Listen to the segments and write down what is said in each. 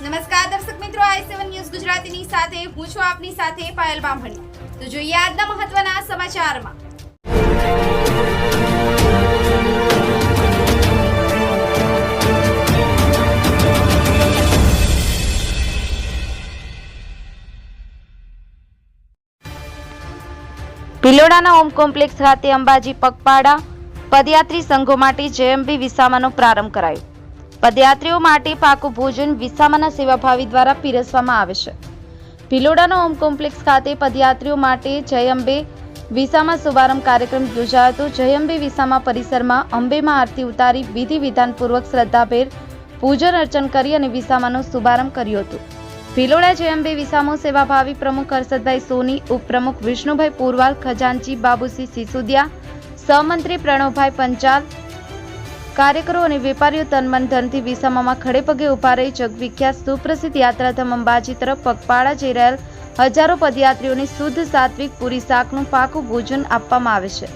નમસ્કાર દર્શક મિત્રો, આઈ સેવન ન્યૂઝ ગુજરાતીની સાથે, હું છું આપની સાથે પાયલ બામણી. તો જોઈએ આજના મહત્વના સમાચારમાં. ભિલોડાના હોમ કોમ્પ્લેક્સ ખાતે અંબાજી પગપાળા પદયાત્રી સંઘો માટે જેએમબી વિસામાનો પ્રારંભ કરાયો. પદયાત્રીઓ માટે પાકું ભોજન વિસામાના સેવાભાવી દ્વારા પીરસવામાં આવે છે. ભિલોડાના હોમ કોમ્પ્લેક્સ ખાતે પદયાત્રીઓ માટે જય અંબે વિસામા શુભારંભ કાર્યક્રમ યોજાયો હતો. જય અંબે પરિસરમાં અંબેમાં આરતી ઉતારી વિધિ વિધાનપૂર્વક શ્રદ્ધાભેર પૂજન અર્ચન કરી અને વિસામાનો શુભારંભ કર્યો હતો. ભિલોડા જયંબે વિસામો સેવાભાવી પ્રમુખ હર્ષદભાઈ સોની, ઉપપ્રમુખ વિષ્ણુભાઈ પુરવાલ, ખજાનચી બાબુસિંહ સિસોદિયા, સહમંત્રી પ્રણવભાઈ પંચાલ કાર્યકરો અને વેપારીઓ તનમન ધનથી વિસામામાં ખડે પગે ઊભા રહી જગવિખ્યાત સુપ્રસિદ્ધ યાત્રાધામ અંબાજી તરફ પગપાળા જઈ રહેલ હજારો પદયાત્રીઓને શુદ્ધ સાત્વિક પૂરી શાકનું પાકું ભોજન આપવામાં આવે છે.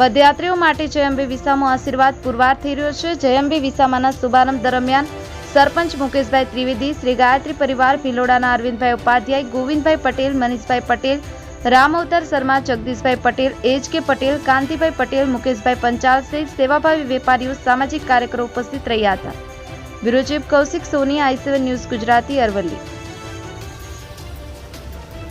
પદયાત્રીઓ માટે જયંબે વિસામો આશીર્વાદ પુરવાર થઈ રહ્યો છે. જયંબે વિસામાના શુભારંભ દરમિયાન સરપંચ મુકેશભાઈ ત્રિવેદી, શ્રી ગાયત્રી પરિવાર, ભિલોડાના અરવિંદભાઈ ઉપાધ્યાય, ગોવિંદભાઈ પટેલ, મનીષભાઈ પટેલ રામઅવતાર શર્મા, જગદીશભાઈ પટેલ, એચ કે પટેલ, કાંતિભાઈ પટેલ, મુકેશભાઈ પંચાલ સહિત સેવાભાવી વેપારીઓ સામાજિક કાર્યકરો ઉપસ્થિત રહ્યા હતા. Bureau chief Kaushik Soni, I news Gujarati Aravalli.